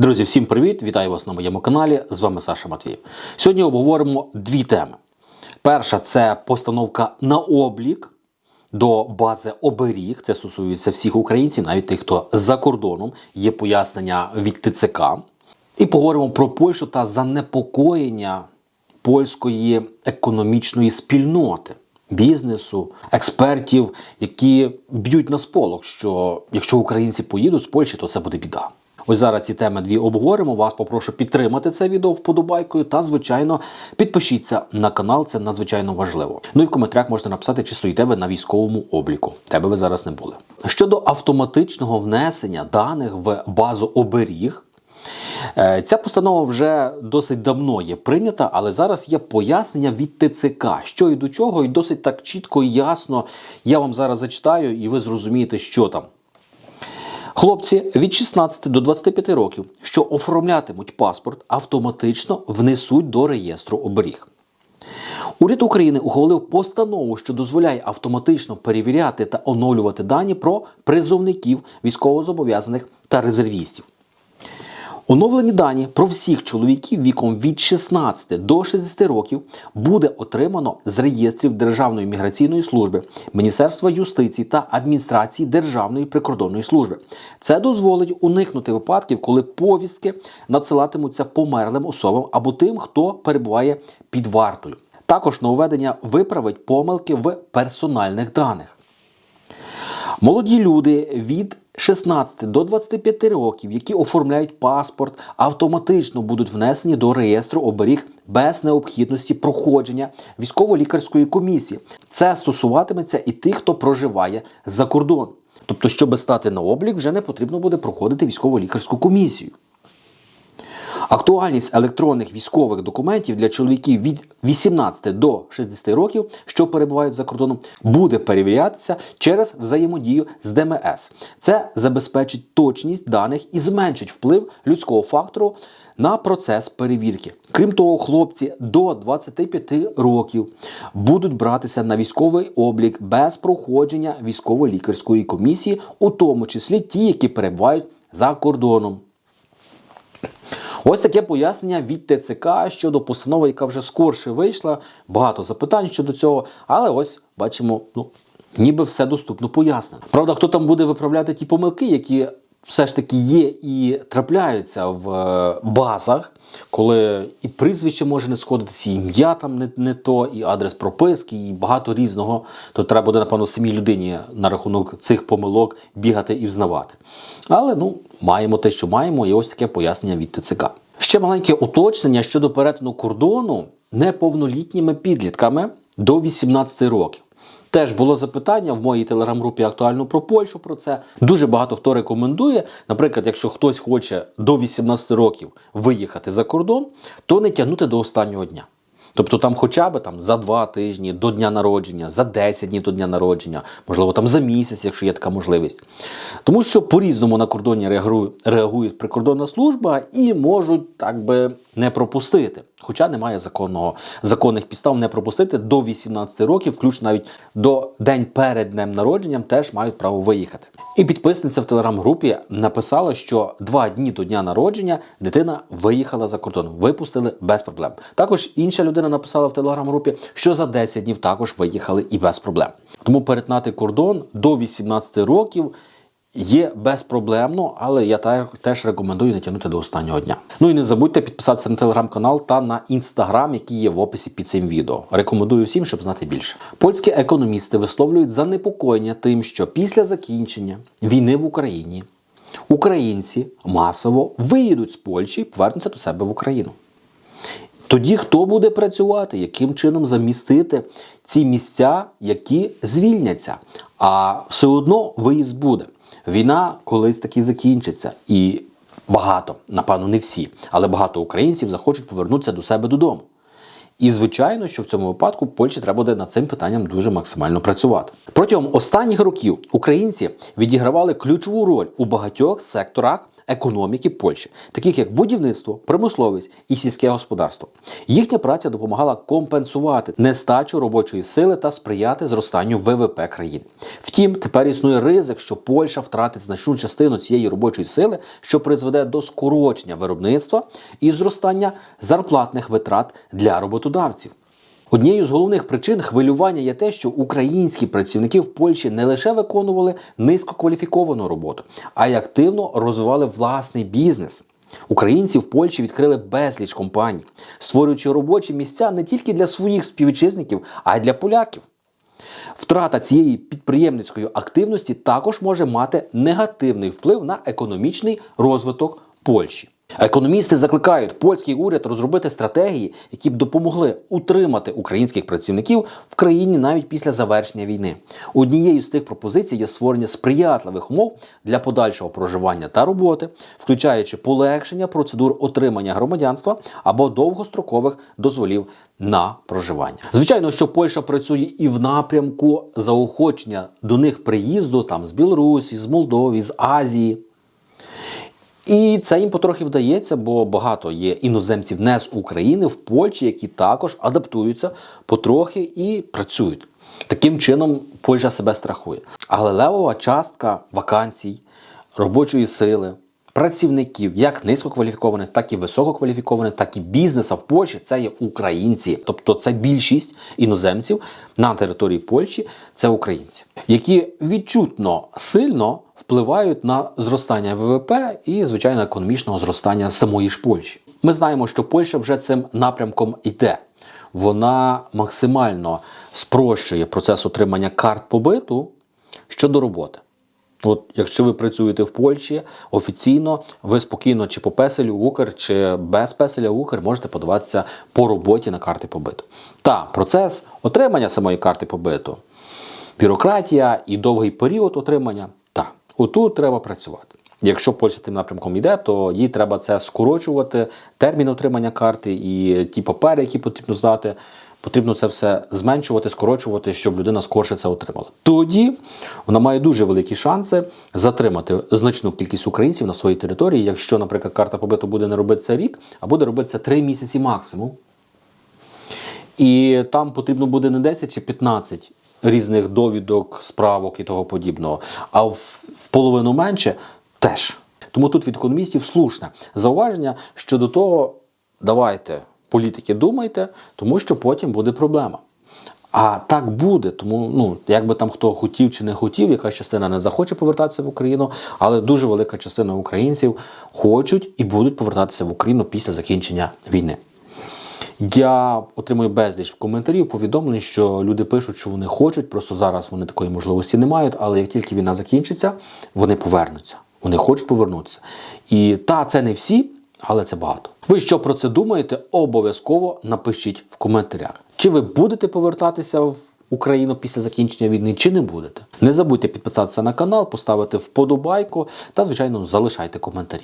Друзі, всім привіт! Вітаю вас на моєму каналі. З вами Саша Матвіїв. Сьогодні обговоримо дві теми. Перша це постановка на облік до бази оберіг. Це стосується всіх українців, навіть тих, хто за кордоном. Є пояснення від ТЦК. І поговоримо про Польщу та занепокоєння польської економічної спільноти, бізнесу, експертів, які б'ють на сполох, що якщо українці поїдуть з Польщі, то це буде біда. Ось зараз ці теми дві обговоримо. Вас попрошу підтримати це відео вподобайкою та, звичайно, підпишіться на канал, це надзвичайно важливо. Ну і в коментарях можете написати, чи стоїте ви на військовому обліку. Тебе ви зараз не були. Щодо автоматичного внесення даних в базу оберіг. Е, Ця постанова вже досить давно є прийнята, але зараз є пояснення від ТЦК, що і до чого, і досить так чітко і ясно. Я вам зараз зачитаю, і ви зрозумієте, що там. Хлопці від 16 до 25 років, що оформлятимуть паспорт, автоматично внесуть до реєстру оберіг. Уряд України ухвалив постанову, що дозволяє автоматично перевіряти та оновлювати дані про призовників військовозобов'язаних та резервістів. Оновлені дані про всіх чоловіків віком від 16 до 60 років буде отримано з реєстрів Державної міграційної служби, Міністерства юстиції та адміністрації Державної прикордонної служби. Це дозволить уникнути випадків, коли повістки надсилатимуться померлим особам або тим, хто перебуває під вартою. Також нововведення виправить помилки в персональних даних. Молоді люди від 16 до 25 років, які оформляють паспорт, автоматично будуть внесені до реєстру оберіг без необхідності проходження військово-лікарської комісії. Це стосуватиметься і тих, хто проживає за кордон. Тобто, щоб стати на облік, вже не потрібно буде проходити військово-лікарську комісію. Актуальність електронних військових документів для чоловіків від 18 до 60 років, що перебувають за кордоном, буде перевірятися через взаємодію з ДМС. Це забезпечить точність даних і зменшить вплив людського фактору на процес перевірки. Крім того, хлопці до 25 років будуть братися на військовий облік без проходження військово-лікарської комісії, у тому числі ті, які перебувають за кордоном. Ось таке пояснення від ТЦК щодо постанови, яка вже скорше вийшла. Багато запитань щодо цього, але ось бачимо, ну ніби все доступно пояснено. Правда, хто там буде виправляти ті помилки, які все ж таки є і трапляються в е, базах, коли і прізвище може не сходитися, і ім'я там не, не то, і адрес прописки, і багато різного, то треба буде, напевно, самій людині на рахунок цих помилок бігати і взнавати. Але ну, маємо те, що маємо, і ось таке пояснення від ТЦК. Ще маленьке уточнення щодо перетину кордону неповнолітніми підлітками до 18 років. Теж було запитання в моїй телеграм-групі актуально про Польщу про це. Дуже багато хто рекомендує. Наприклад, якщо хтось хоче до 18 років виїхати за кордон, то не тягнути до останнього дня. Тобто там хоча б там за два тижні до дня народження, за 10 днів до дня народження, можливо, там за місяць, якщо є така можливість. Тому що по-різному на кордоні реагує, прикордонна служба і можуть так би не пропустити. Хоча немає законного, законних підстав не пропустити до 18 років, включно навіть до день перед днем народженням, теж мають право виїхати. І підписниця в телеграм-групі написала, що два дні до дня народження дитина виїхала за кордон, випустили без проблем. Також інша людина написала в телеграм-групі, що за 10 днів також виїхали і без проблем. Тому перетнати кордон до 18 років. Є безпроблемно, але я теж рекомендую не тягнути до останнього дня. Ну і не забудьте підписатися на телеграм-канал та на інстаграм, який є в описі під цим відео. Рекомендую всім, щоб знати більше. Польські економісти висловлюють занепокоєння тим, що після закінчення війни в Україні українці масово виїдуть з Польщі і повернуться до себе в Україну. Тоді хто буде працювати, яким чином замістити ці місця, які звільняться? А все одно виїзд буде. Війна колись таки закінчиться, і багато, напевно, не всі, але багато українців захочуть повернутися до себе додому. І звичайно, що в цьому випадку Польщі треба буде над цим питанням дуже максимально працювати. Протягом останніх років українці відігравали ключову роль у багатьох секторах економіки Польщі, таких як будівництво, промисловість і сільське господарство. Їхня праця допомагала компенсувати нестачу робочої сили та сприяти зростанню ВВП країни. Втім, тепер існує ризик, що Польща втратить значну частину цієї робочої сили, що призведе до скорочення виробництва і зростання зарплатних витрат для роботодавців. Однією з головних причин хвилювання є те, що українські працівники в Польщі не лише виконували низькокваліфіковану роботу, а й активно розвивали власний бізнес. Українці в Польщі відкрили безліч компаній, створюючи робочі місця не тільки для своїх співвітчизників, а й для поляків. Втрата цієї підприємницької активності також може мати негативний вплив на економічний розвиток Польщі. Економісти закликають польський уряд розробити стратегії, які б допомогли утримати українських працівників в країні навіть після завершення війни. Однією з тих пропозицій є створення сприятливих умов для подальшого проживання та роботи, включаючи полегшення процедур отримання громадянства або довгострокових дозволів на проживання. Звичайно, що Польща працює і в напрямку заохочення до них приїзду там з Білорусі, з Молдови, з Азії. І це їм потрохи вдається, бо багато є іноземців не з України в Польщі, які також адаптуються потрохи і працюють. Таким чином, Польща себе страхує. Але левова частка вакансій, робочої сили, працівників, як низькокваліфікованих, так і висококваліфікованих, так і бізнеса в Польщі це є українці. Тобто це більшість іноземців на території Польщі це українці, які відчутно сильно впливають на зростання ВВП і, звичайно, економічного зростання самої ж Польщі. Ми знаємо, що Польща вже цим напрямком йде. Вона максимально спрощує процес отримання карт побиту щодо роботи. От, якщо ви працюєте в Польщі офіційно, ви спокійно чи по песелю Укр, чи без песеля Укр можете подаватися по роботі на карти побиту. Та процес отримання самої карти побиту, бюрократія і довгий період отримання. Та отут треба працювати. Якщо Польща тим напрямком йде, то їй треба це скорочувати, термін отримання карти і ті папери, які потрібно здати. Потрібно це все зменшувати, скорочувати, щоб людина скорше це отримала. Тоді вона має дуже великі шанси затримати значну кількість українців на своїй території, якщо, наприклад, карта побиту буде не робитися рік, а буде робитися 3 місяці максимум. І там потрібно буде не 10 чи 15 різних довідок, справок і того подібного, а в, в половину менше теж. Тому тут від економістів слушне зауваження щодо того, давайте, політики, думайте, тому що потім буде проблема. А так буде, тому ну як би там хто хотів чи не хотів, якась частина не захоче повертатися в Україну, але дуже велика частина українців хочуть і будуть повертатися в Україну після закінчення війни. Я отримую безліч коментарів, повідомлень, що люди пишуть, що вони хочуть, просто зараз вони такої можливості не мають, але як тільки війна закінчиться, вони повернуться. Вони хочуть повернутися. І та, це не всі, але це багато. Ви що про це думаєте? Обов'язково напишіть в коментарях. Чи ви будете повертатися в Україну після закінчення війни, чи не будете? Не забудьте підписатися на канал, поставити вподобайку та, звичайно, залишайте коментарі.